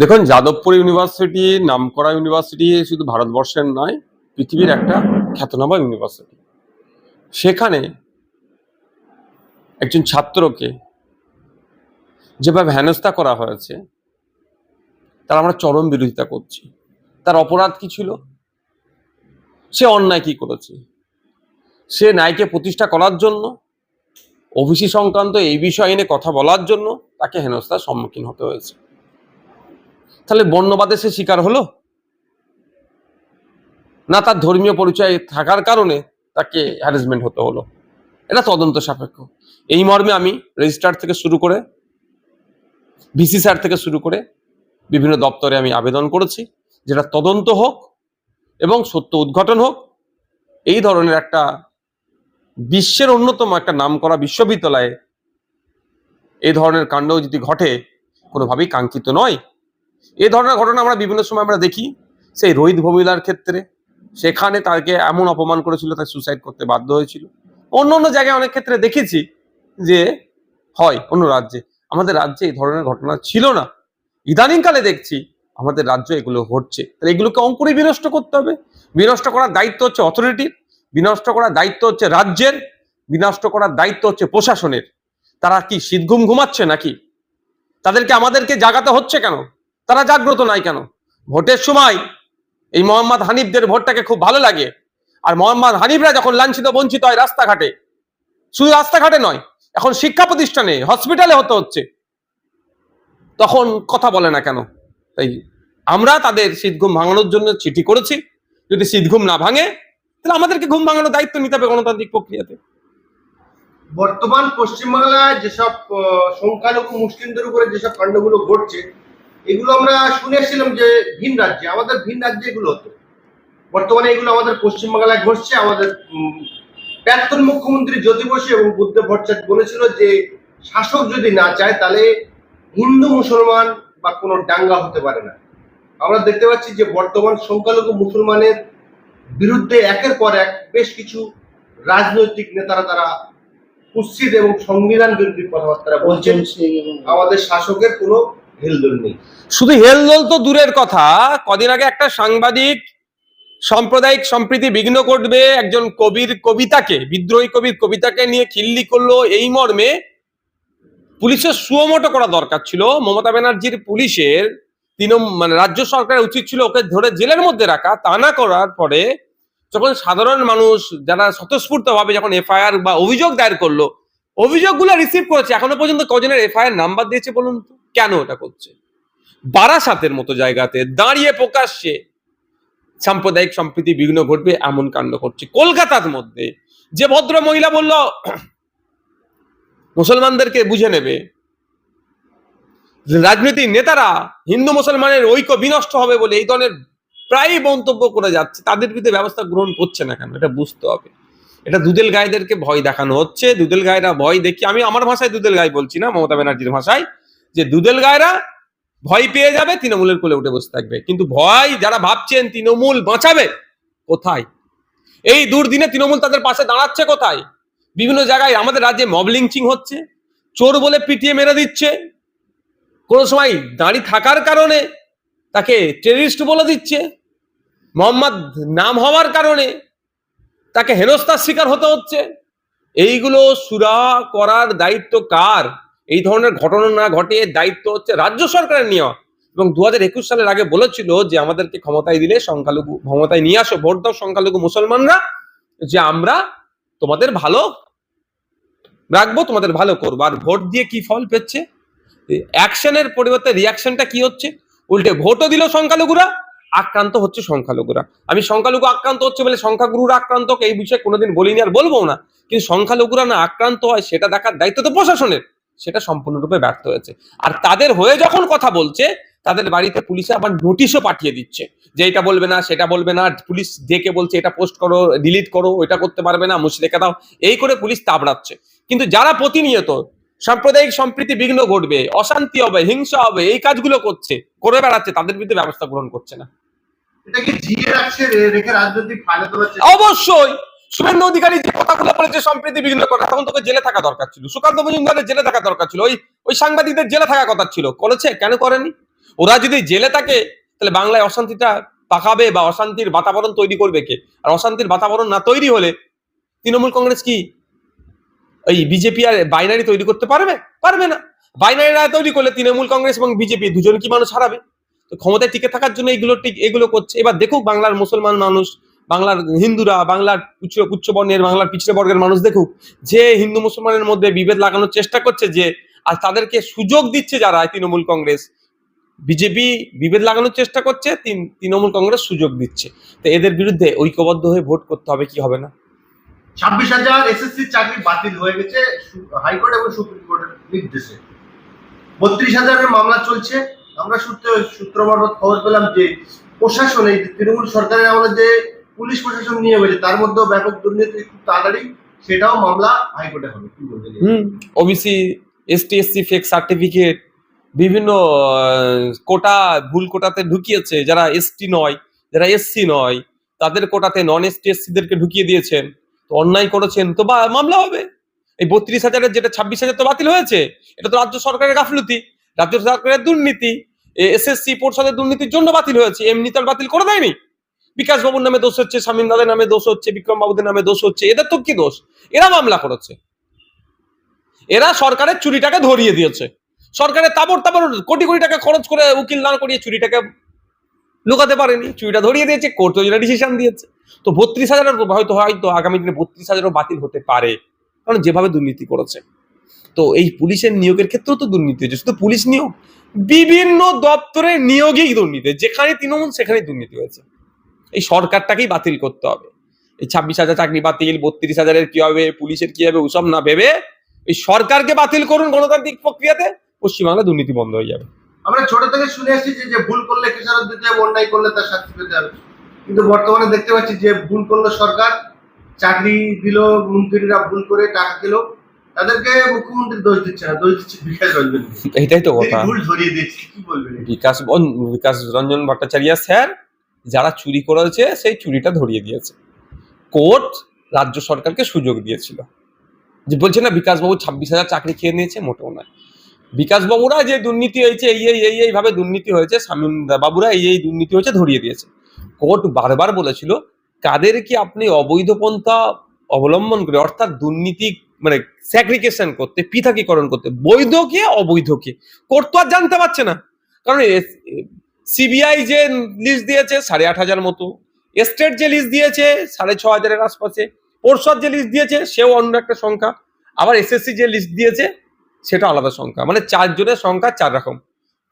দেখুন, যাদবপুর ইউনিভার্সিটি, নামকরা ইউনিভার্সিটি শুধু ভারতবর্ষের নয়, পৃথিবীর একটা খ্যাতনামা ইউনিভার্সিটি। সেখানে একজন ছাত্রকে যেভাবে হেনস্থা করা হয়েছে, তার আমরা চরম বিরোধিতা করছি। তার অপরাধ কি ছিল? সে অন্যায় কি করেছে? সে ন্যায়কে প্রতিষ্ঠা করার জন্য, ওবিসি সংক্রান্ত এই বিষয় এনে কথা বলার জন্য তাকে হেনস্থার সম্মুখীন হতে হয়েছে। তাহলে বর্ণবাদে সে শিকার হলো? না তার ধর্মীয় পরিচয় থাকার কারণে তাকে হ্যারাসমেন্ট হতে হলো। এটা তদন্ত সাপেক্ষ। এই মর্মে আমি রেজিস্ট্রার থেকে শুরু করে ভিসি স্যার থেকে শুরু করে বিভিন্ন দপ্তরে আমি আবেদন করেছি, যেটা তদন্ত হোক এবং সত্য উদ্ঘাটন হোক, এই ধরনের একটা বিশ্বের অন্যতম একটা নামকরা বিশ্ববিদ্যালয়ে এই ধরনের কাণ্ড যদি ঘটে, কোনোভাবেই কাঙ্ক্ষিত নয়। এই ধরনের ঘটনা আমরা বিভিন্ন সময় আমরা দেখি। সেই রোহিত ভমিলার ক্ষেত্রে। সেখানে তাকে এমন অপমান করেছিল, তাকে সুসাইড করতে বাধ্য হয়েছিল। অন্য অন্য জায়গায় অনেক ক্ষেত্রে দেখেছি যে হয় অন্য রাজ্যে। আমাদের রাজ্যে এই ধরনের ঘটনা ছিল না। ইদানিংকালে দেখছি আমাদের রাজ্য এগুলো ঘটছে। তাহলে এগুলোকে অঙ্কুরে বিনষ্ট করতে হবে। বিনষ্ট করার দায়িত্ব হচ্ছে অথরিটির বিনষ্ট করার দায়িত্ব হচ্ছে রাজ্যের, বিনষ্ট করার দায়িত্ব হচ্ছে প্রশাসনের। তারা কি শীত ঘুম ঘুমাচ্ছে নাকি? তাদেরকে আমাদেরকে জাগাতে হচ্ছে কেন? তারা জাগ্রত নাই কেন? ভোটের সময় এই মোহাম্মদ হানিফদের ভোটটাকে খুব ভালো লাগে। আর মোহাম্মদ হানিফরা যখন লাঞ্ছিত, বঞ্চিত হয় রাস্তাঘাটে, শুধু রাস্তাঘাটে নয়, এখন শিক্ষা প্রতিষ্ঠানে, হসপিটালে হতে হচ্ছে। তখন কথা বলে না কেন? তাই আমরা তাদের শীত ঘুম ভাঙানোর জন্য চিঠি করেছি। যদি শীত ঘুম না ভাঙে, তাহলে আমাদেরকে ঘুম ভাঙানোর দায়িত্ব নিতে হবে গণতান্ত্রিক প্রক্রিয়াতে। বর্তমান পশ্চিমবাংলায় যেসব সংখ্যালঘু মুসলিমদের উপরে যেসব কাণ্ডগুলো ঘটছে এগুলো আমরা শুনে এসেছিলাম যে ভিন রাজ্যে আমাদের ভিন রাজ্যে এগুলো হতো। বর্তমানে এগুলো আমাদের পশ্চিমবাংলায় ঘটছে আমাদের প্রাক্তন মুখ্যমন্ত্রী জ্যোতি বসু এবং বুদ্ধ ভট্টাচার্য বলেছিল যে শাসক যদি না চায় তাহলে হিন্দু মুসলমান বা কোনো ডাঙ্গা হতে পারে না। আমরা দেখতে পাচ্ছি যে বর্তমান সংখ্যালঘু মুসলমানের বিরুদ্ধে একের পর এক বেশ কিছু রাজনৈতিক নেতারা তারা কুৎসিত এবং সংবিধান বিরোধী কথাবার্তা বলছেন। আমাদের শাসকের কোনো হেলদোল নেই। শুধু হেলদোল তো দূরের কথা। কদিন আগে একটা সাংবাদিক সাম্প্রদায়িক সম্প্রীতি বিঘ্ন করবে একজন কবির কবিতাকে, বিদ্রোহী কবির কবিতাকে নিয়ে খিল্লি করল এই মর্মে। পুলিশের সুয়মোটো করা দরকার ছিল। মমতা ব্যানার্জির পুলিশের তিন মানে রাজ্য সরকারের উচিত ছিল ওকে ধরে জেলের মধ্যে রাখা। তা না করার পরে যখন সাধারণ মানুষ যারা স্বতঃস্ফূর্ত ভাবে যখন এফআইআর বা অভিযোগ দায়ের করল, অভিযোগগুলো রিসিভ করেছে, এখনও পর্যন্ত কজনের এফআইআর নাম্বার দিয়েছে বলুন তো? কেন এটা করছে? বারাসাতের মতো জায়গাতে দাঁড়িয়ে প্রকাশ্যে সাম্প্রদায়িক সম্প্রীতি বিঘ্ন ঘটবে, এমন কাণ্ড করছে কলকাতার মধ্যে যে ভদ্র মহিলা বলল, মুসলমানদেরকে বুঝে নেবে রাজনৈতিক নেতারা হিন্দু মুসলমানের ঐক্য বিনষ্ট হবে বলে এই ধরনের প্রায়ই মন্তব্য করে যাচ্ছে, তাদের বিরুদ্ধে ব্যবস্থা গ্রহণ করছে না কেন? এটা বুঝতে হবে। এটা দুদেল গায়েদেরকে ভয় দেখানো হচ্ছে। দুদেল গায়েরা ভয় দেখি আমি আমার ভাষায় দুদেল গায়ে বলছি না, মমতা ব্যানার্জির ভাষায়। যে দুদেল গায়েরা ভয় পেয়ে যাবে, তৃণমূলের কোলে উঠে বসে থাকবে। কিন্তু ভয় যারা ভাবছেন তৃণমূল বাঁচাবে কোথায়? এই দুর্দিনে তৃণমূল তাদের পাশে দাঁড়াচ্ছে কোথায়? বিভিন্ন জায়গায় আমাদের রাজ্যে মব হচ্ছে, চোর বলে পিটিয়ে মেরে দিচ্ছে। কোনো সময় দাঁড়িয়ে থাকার কারণে তাকে টেরিস্ট বলে দিচ্ছে। মোহাম্মদ নাম হওয়ার কারণে তাকে হেনস্থার শিকার হতে হচ্ছে। এইগুলো সুরা করার দায়িত্ব কার? এই ধরনের ঘটনা না ঘটে দায়িত্ব হচ্ছে রাজ্য সরকারের নেওয়া এবং দু হাজার একুশ সালের আগে বলেছিল যে, আমাদেরকে ক্ষমতায় দিলে সংখ্যালঘু, ক্ষমতায় নিয়ে আসো, ভোট দাও সংখ্যালঘু মুসলমানরা, যে আমরা তোমাদের ভালো রাখব, তোমাদের ভালো করব। আর ভোট দিয়ে কি ফল পেচ্ছে? অ্যাকশনের পরিবর্তে রিয়াকশনটা কি হচ্ছে? উল্টে ভোটও দিল সংখ্যালঘুরা, আক্রান্ত হচ্ছে সংখ্যালঘুরা। আমি সংখ্যালঘু আক্রান্ত হচ্ছে বলে সংখ্যাগুরুরা আক্রান্ত, এই বিষয়ে কোনোদিন বলিনি আর বলব না। কিন্তু সংখ্যালঘুরা না আক্রান্ত হয়, সেটা দেখার দায়িত্ব তো প্রশাসনের। সেটা সম্পূর্ণরূপে ব্যর্থ হয়েছে। আর তাদের হয়ে যখন কথা বলছে তাদের বাড়িতে পুলিশে আবার নোটিশও পাঠিয়ে দিচ্ছে যে এটা বলবে না সেটা বলবে না পুলিশ ডেকে বলছে এটা পোস্ট করো ডিলিট করো এটা করতে পারবে না মুছে রেখে দাও এই করে পুলিশ তাবড়াচ্ছে। কিন্তু যারা প্রতিনিয়ত সাম্প্রদায়িক সম্প্রীতি বিঘ্ন ঘটবে অশান্তি হবে হিংসা হবে এই কাজগুলো করছে করে বেড়াচ্ছে তাদের বিরুদ্ধে ব্যবস্থা গ্রহণ করছে না। অবশ্যই! শুভেন্দু অধিকারী যে কথাগুলো বলেছে সম্প্রীতি বিঘ্ন করা, তখন তোকে জেলে থাকা দরকার ছিল। সুকান্ত মজুমদারের জেলে থাকা দরকার ছিল। ওই ওই সাংবাদিকদের জেলে থাকা কথা ছিল। করেছে? কেন করেনি? ওরা যদি জেলে থাকে, তাহলে বাংলায় অশান্তিটা পাকাবে বা অশান্তির বাতাবরণ তৈরি করবে কে? আর অশান্তির বাতাবরণ না তৈরি হলে তৃণমূল কংগ্রেস কি এই বিজেপি আর বাইনারি তৈরি করতে পারবে? পারবে না। বাইনারি না তৈরি করলে তৃণমূল কংগ্রেস এবং বিজেপি দুজন কি মানুষ হারাবে? তো ক্ষমতায় টিকে থাকার জন্য এগুলো ঠিক, এগুলো করছে। এবার দেখুক বাংলার মুসলমান মানুষ বাংলার হিন্দুরা, বাংলার উচ্চ উচ্চ বর্ণের, বাংলার পিছিয়ে বর্গের মানুষ দেখুক, যে হিন্দু মুসলমানের মধ্যে বিভেদ লাগানোর চেষ্টা করছে যে, আর তাদেরকে সুযোগ দিচ্ছে যারা তৃণমূল কংগ্রেস, বিজেপি বিভেদ লাগানোর চেষ্টা করছে তৃণমূল কংগ্রেস সুযোগ দিচ্ছে। তো এদের বিরুদ্ধে ঐক্যবদ্ধ হয়ে ভোট করতে হবে, কি হবে না? ছাব্বিশ হাজার এসএসসি চাকরি বাতিল হয়ে গেছে হাইকোর্ট এবং সুপ্রিম কোর্টের নির্দেশে। বত্রিশ হাজারের মামলা চলছে, আমরা সূত্র সূত্র খবর পেলাম যে প্রশাসন তৃণমূল সরকারের আমলে যে পুলিশ প্রশাসন নিয়ে হয়েছে তার মধ্যেও ব্যাপক দুর্নীতি খুব তাড়াতাড়ি, সেটাও মামলা হাইকোর্টে হবে। কি বলবেন হুম। OBC, ST, SC fake certificate, বিভিন্ন কোটা, ভুল কোটাতে ঢুকিয়েছে, যারা এসটি নয়, যারা এসসি নয়, তাদের কোটাতে নন এসটি এসসিদেরকে ঢুকিয়ে দিয়েছেন। তো অন্যায় করেছেন, তো বা, মামলা হবে। এই বত্রিশ হাজারের যেটা ছাব্বিশ হাজার তো বাতিল হয়েছে, এটা তো রাজ্য সরকারের গাফলতি। রাজ্য সরকারের দুর্নীতি এসএসসি পরিষদের দুর্নীতির জন্য বাতিল হয়েছে, এমনি তো আর বাতিল করে দেয়নি। বিকাশ বাবুর নামে দোষ হচ্ছে, শামীম দাদের নামে দোষ হচ্ছে, বিক্রম বাবুদের নামে দোষ হচ্ছে, এদের তো কি দোষ? এরা মামলা করেছে। এরা সরকারের চুরিটাকে ধরিয়ে দিয়েছে। সরকারের তাবর তাবর কোটি কোটি টাকা খরচ করে উকিল দাঁড় করিয়ে চুরিটাকে লুকাতে পারেনি, চুরিটা ধরিয়ে দিয়েছে কোর্ট যেটা ডিসিশন দিয়েছে। তো বত্রিশ হাজারের হয়তো হয়তো আগামী দিনে বত্রিশ হাজারও বাতিল হতে পারে, কারণ যেভাবে দুর্নীতি করেছে। তো এই পুলিশের নিয়োগের ক্ষেত্রেও তো দুর্নীতি হয়েছে, শুধু পুলিশ নিয়োগ। বিভিন্ন দপ্তরের নিয়োগেই দুর্নীতি, যেখানে তৃণমূল সেখানেই দুর্নীতি হয়েছে। এই সরকারটাকেই বাতিল করতে হবে। এই ছাব্বিশ হাজার চাকরি বাতিল বত্রিশ হাজারের কি হবে পুলিশের কি হবে ওসব না ভেবে এই সরকারকে বাতিল করুন গণতান্ত্রিক প্রক্রিয়াতে পশ্চিমবাংলা দুর্নীতি বন্ধ হয়ে যাবে। আমরা ছোট থেকে শুনে আসছি যে যে ভুল করলে খেসারত দিতে হবে অন্যায় করলে তার শাস্তি পেতে হবে। কিন্তু বর্তমানে দেখতে পাচ্ছি যে ভুল করল সরকার চাকরি দিল মন্ত্রীরা ভুল করে টাকা দিল তাদেরকে মুখ্যমন্ত্রী দোষ দিচ্ছে না দোষ দিচ্ছে বিকাশ রঞ্জন। এটাই তো কথা। ভুল ধরিয়ে দিচ্ছে কি বলবেন? বিকাশ বিকাশ রঞ্জন ভট্টাচার্য স্যার যারা চুরি করেছে সেই চুরিটা ধরিয়ে দিয়েছে। কোর্ট রাজ্য সরকারকে সুযোগ দিয়েছিল। যে বলছে না, বিকাশবাবু ছাব্বিশ হাজার চাকরি খেয়ে নিয়েছে, মোটেও নয়। বিকাশবাবুরা যে দুর্নীতি হয়েছে, এই এই এই এইভাবে দুর্নীতি হয়েছে শামীম বাবুরা এই এই দুর্নীতি হয়েছে, ধরিয়ে দিয়েছে। কোর্ট বারবার বলেছিল, কাদের কি আপনি অবৈধ পন্থা অবলম্বন করে, অর্থাৎ দুর্নীতি মানে স্যাগ্রিগেশন করতে, পৃথকীকরণ করতে বৈধকে অবৈধকে কোর্ট তো আর জানতে পারছে না। কারণ সিবিআই যে লিস্ট দিয়েছে, সাড়ে আট হাজার মতো। স্টেট যে লিস্ট দিয়েছে, সাড়ে ছ হাজারের আশপাশে। পর্ষদ যে লিস্ট দিয়েছে, সেও অন্য একটা সংখ্যা। আবার এসএসসি যে লিস্ট দিয়েছে, সেটা আলাদা সংখ্যা। মানে চারজনের সংখ্যা চার রকম।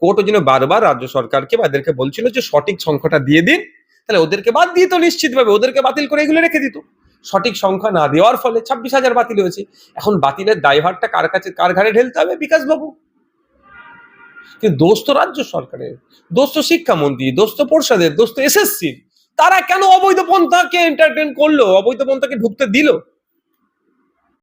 কোর্ট ওই জন্য বারবার রাজ্য সরকারকে বা এদেরকে বলছিল যে, সঠিক সংখ্যাটা দিয়ে দিন। তাহলে ওদেরকে বাদ দিয়ে তো নিশ্চিতভাবে ওদেরকে বাতিল করে এগুলো রেখে দিত। সঠিক সংখ্যা না দেওয়ার ফলে ছাব্বিশ হাজার বাতিল হয়েছে। এখন বাতিলের দায়ভারটা কার কাছে, কার ঘাড়ে ঢেলতে হবে? বিকাশ বাবু কিন্তু দোষ তো রাজ্য সরকারের, দোস্ত শিক্ষামন্ত্রী, দোস্ত পর্ষদের দোষ তো এসএসসির, তারা কেন অবৈধ পন্থাকে এন্টারটেন করল? অবৈধ পন্থাকে ঢুকতে দিল?